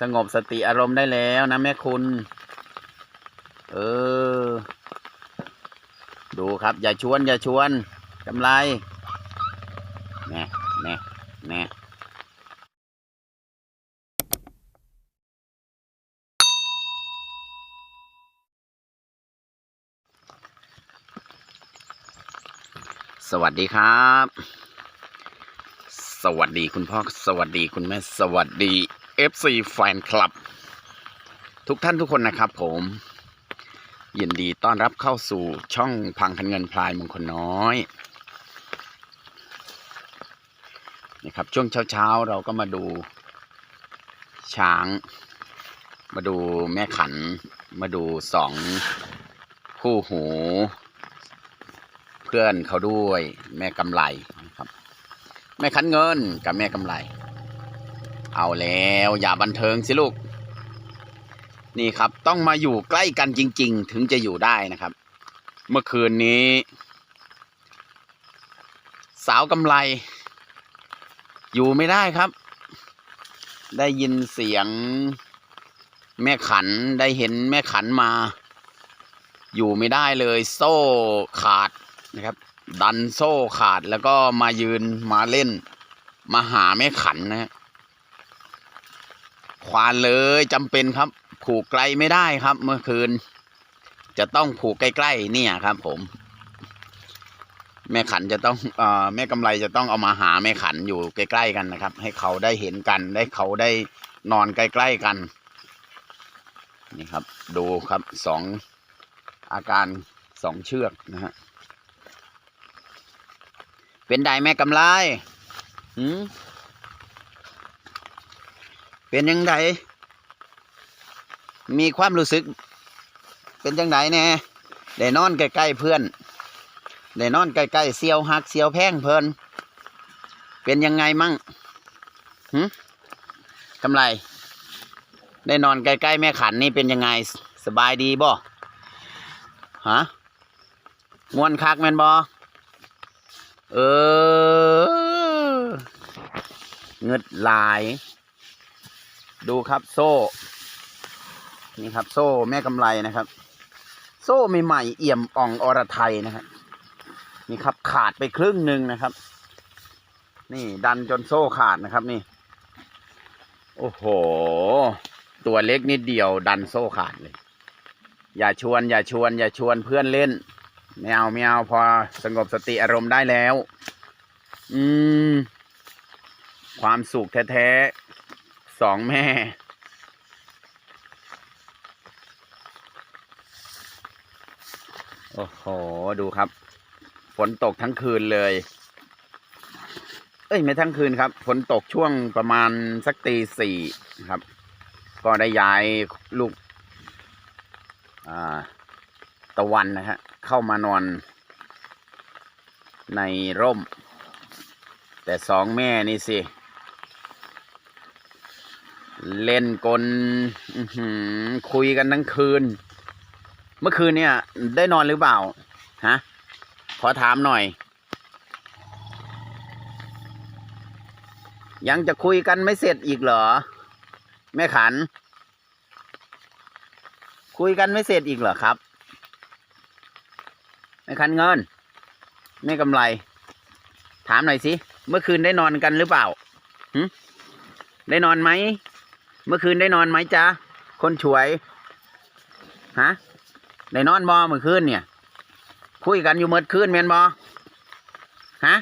สงบสติอารมณ์ได้แล้วนะแม่คุณ เออ ดูครับ อย่าชวน อย่าชวนกำไรแน่แน่แน่สวัสดีครับ สวัสดีคุณพ่อ สวัสดีคุณแม่ สวัสดี FC แฟนคลับ ทุกท่านทุกคนนะครับผมยินดีต้อนรับเข้าสู่ช่องพังคันเงินพลายมงคลน้อยนะครับช่วงเช้าๆ เราก็มาดูช้าง มาดูแม่ขัน มาดูสองคู่หู เพื่อนเขาด้วยแม่กำไรนะครับ แม่ขันเงินกับแม่กำไร เอาแล้วอย่าบันเทิงสิลูก นี่ครับต้องมาอยู่ใกล้กันจริง ๆ ถึงจะอยู่ได้นะครับ เมื่อคืนนี้ สาวกำไร อยู่ไม่ได้ครับ ได้ยินเสียงแม่ขันได้เห็นแม่ขันมา อยู่ไม่ได้เลยโซ่ขาดนะครับ ดันโซ่ขาดแล้วก็มายืนมาเล่น มาหาแม่ขันนะฮะ ควานเลยจำเป็นครับ ผูกไกลไม่ได้ครับ เมื่อคืน จะต้องผูกใกล้ๆเนี่ยครับ ผม แม่ขันจะต้องเอ่อแม่กำไรจะต้องเอามาหาแม่ขันอยู่ใกล้ๆกันนะครับ ให้เขาได้เห็นกัน ได้เขาได้นอนใกล้ๆกัน นี่ครับ ดูครับสองอาการสองเชือกนะฮะเป็นไดแม่กำไรหืม เป็นยังไงมีความรู้สึก เป็นยังไงแน่ได้นอนใกล้ๆเพื่อนได้นอนใกล้ๆเสียวหักเสียวแพงเพิ่นเป็นยังไงมั่งหืกำไร ได้นอนใกล้ๆแม่ขันนี่เป็นยังไง สบายดีบ่ฮะมวนคักแม่นบ่เออเงึดหลาย ดูครับโซ่ นี่ครับ โซ่แม่กำไรนะครับ โซ่ใหม่ๆเอี่ยมอ่องอรไทยนะครับนี่ครับขาดไปครึ่งหนึ่งนะครับ นี่ดันจนโซ่ขาดนะครับนี่ โอ้โห ตัวเล็กนิดเดียวดันโซ่ขาดเลย อย่าชวน อย่าชวน อย่าชวนเพื่อนเล่นไม่เอาไม่เอาพอสงบสติอารมณ์ได้แล้ว อืม ความสุขแท้ๆ สองแม่ โอ้โห ดูครับ ฝนตกทั้งคืนเลย เอ้ย ไม่ทั้งคืนครับ ฝนตกช่วงประมาณสักตีสี่ครับ ก็ได้ย้ายลูกตะวันนะฮะ เข้ามานอนในร่ม แต่สองแม่นี่สิ เล่นกลคุยกันทั้งคืน เมื่อคืนเนี่ย ได้นอนหรือเปล่า ฮะ ขอถามหน่อย ยังจะคุยกันไม่เสร็จอีกเหรอ แม่ขัน คุยกันไม่เสร็จอีกเหรอครับไม่คันเงิน ไม่กำไร ถามหน่อยสิ เมื่อคืนได้นอนกันหรือเปล่าได้นอนไหม เมื่อคืนได้นอนไหมจ๊ะ คนช่วย ฮะได้นอนบอเมื่อคืนเนี่ย คุยกันอยู่เมื่อคืนเมียนบอฮะ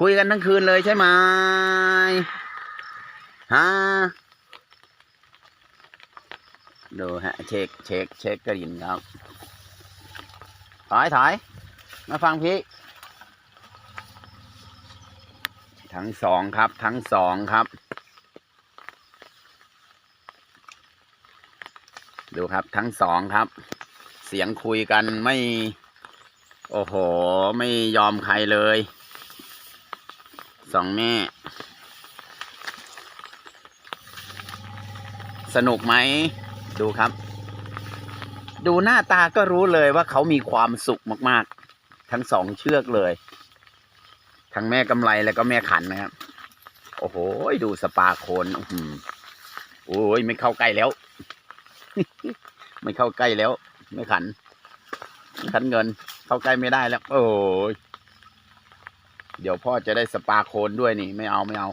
คุยกันทั้งคืนเลยใช่ไหมฮะดูฮะ เช็คเช็คเช็คกระดิ่งครับ ถอยถอยมาฟังพี่ ทั้งสองครับ ทั้งสองครับ ดูครับทั้งสองครับ เสียงคุยกันไม่ โอ้โห ไม่ยอมใครเลย สองแม่ สนุกไหม ดูครับ ดูหน้าตาก็รู้เลยว่าเขามีความสุขมากๆ ทั้งสองเชือกเลย ทั้งแม่กำไรแล้วก็แม่ขันนะครับ โอ้โห ดูสปาโคนอือโอ้ยไม่เข้าใกล้แล้ว ไม่เข้าใกล้แล้ว ไม่ขัน ขันเงิน เข้าใกล้ไม่ได้แล้ว โอ้ยเดี๋ยวพ่อจะได้สปาโคนด้วยนี่ ไม่เอาไม่เอา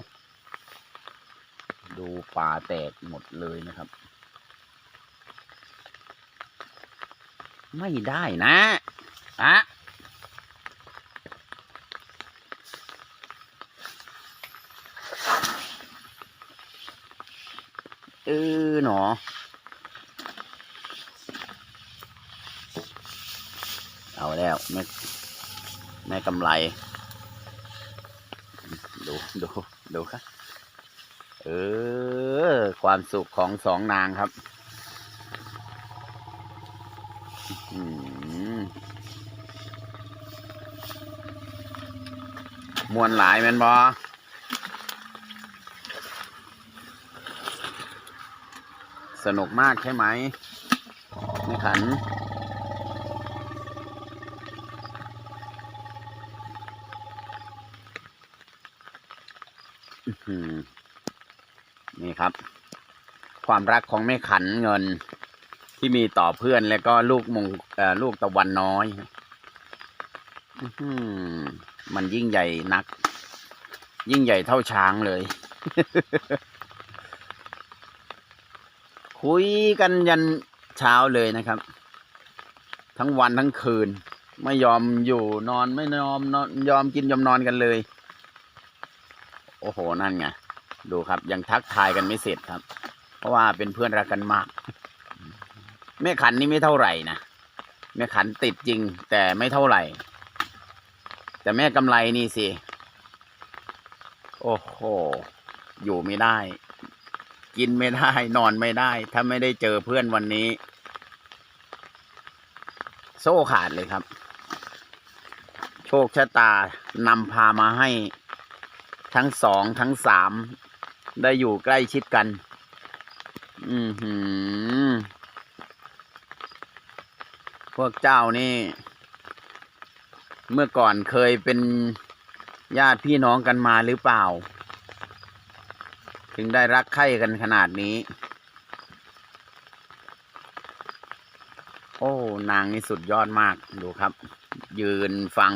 ดูป่าแตกหมดเลยนะครับ ไม่ได้นะอะเออหนอ เอา แล้วแม่แม่กำไร ดูดูดูครับ เออ ความสุขของสองนางครับมมวนหลายแม่นบอสนุกมากใช่ไหมไม่ขัน อื้อหือ นี่ครับ ความรักของแม่ขันเงินที่มีต่อเพื่อนแล้วก็ลูกมงลูกตะวันน้อยมันยิ่งใหญ่นัก ยิ่งใหญ่เท่าช้างเลย คุยกันยันเช้าเลยนะครับ ทั้งวันทั้งคืน ไม่ยอมอยู่นอนไม่ยอมนอนยอมกินยอมนอนกันเลย โอ้โหนั่นไงดูครับยังทักทายกันไม่เสร็จครับ เพราะว่าเป็นเพื่อนรักกันมาก แม่ขันนี่ไม่เท่าไหร่นะแม่ขันติดจริง แต่ไม่เท่าไหร่ แต่แม่กำไรนี่สิ โอ้โห อยู่ไม่ได้ กินไม่ได้ นอนไม่ได้ ถ้าไม่ได้เจอเพื่อนวันนี้ โซ่ขาดเลยครับ โชคชะตานำพามาให้ ทั้งสองทั้งสามได้อยู่ใกล้ชิดกัน อือหือ พวกเจ้านี่ เมื่อก่อนเคยเป็นญาติพี่น้องกันมาหรือเปล่า ถึงได้รักใคร่กันขนาดนี้ โอ้ นางนี่สุดยอดมาก ดูครับ ยืนฟัง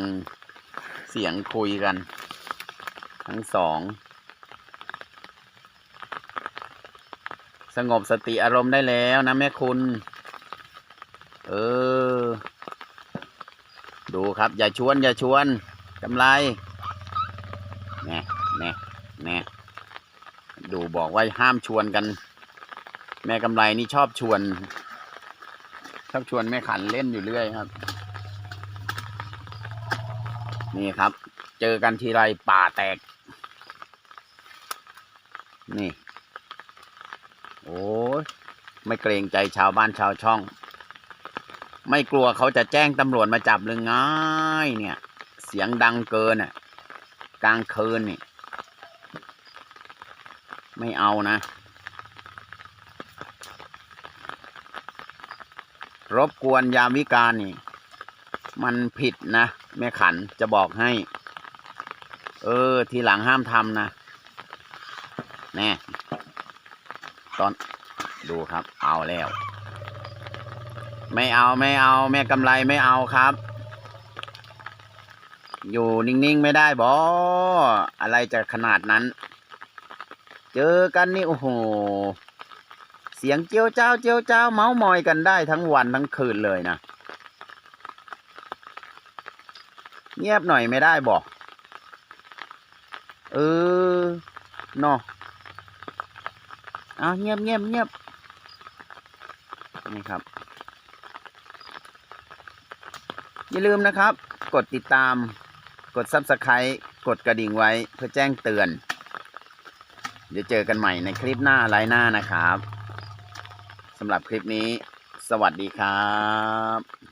เสียงคุยกัน ทั้งสอง สงบสติอารมณ์ได้แล้วนะแม่คุณ เออ ดูครับ อย่าชวน อย่าชวนกำไรแน่แน่แน่ดูบอกว่าห้ามชวนกัน แม่กำไรนี่ชอบชวน ชอบชวนแม่ขันเล่นอยู่เรื่อยครับ นี่ครับ เจอกันทีไรป่าแตก นี่ โอ้ยไม่เกรงใจชาวบ้านชาวช่อง ไม่กลัวเขาจะแจ้งตำรวจมาจับหรือไง่ายเนี่ย เสียงดังเกินอะ กลางคืนนี่ ไม่เอานะ รบกวนยามวิการนี่ มันผิดนะ แม่ขันจะบอกให้ เออ ทีหลังห้ามทำนะ แน่ตอนดูครับ เอาแล้ว ไม่เอาไม่เอาแม่กำไรไม่เอาครับ อยู่นิ่งๆไม่ได้บออะไรจะขนาดนั้น เจอกันนี่โอ้โห เสียงเจียวเจ้าเจียวเจ้าเมาส์มอยกันได้ทั้งวันทั้งคืนเลยนะ เงียบหน่อยไม่ได้บอกเออเนาะ อาเงียบเงียบเงียบนี่ครับ อย่าลืมนะครับ กดติดตาม กด Subscribe กดกระดิ่งไว้เพื่อแจ้งเตือน เดี๋ยวเจอกันใหม่ในคลิปหน้าไลน์หน้านะครับสำหรับคลิปนี้ สวัสดีครับ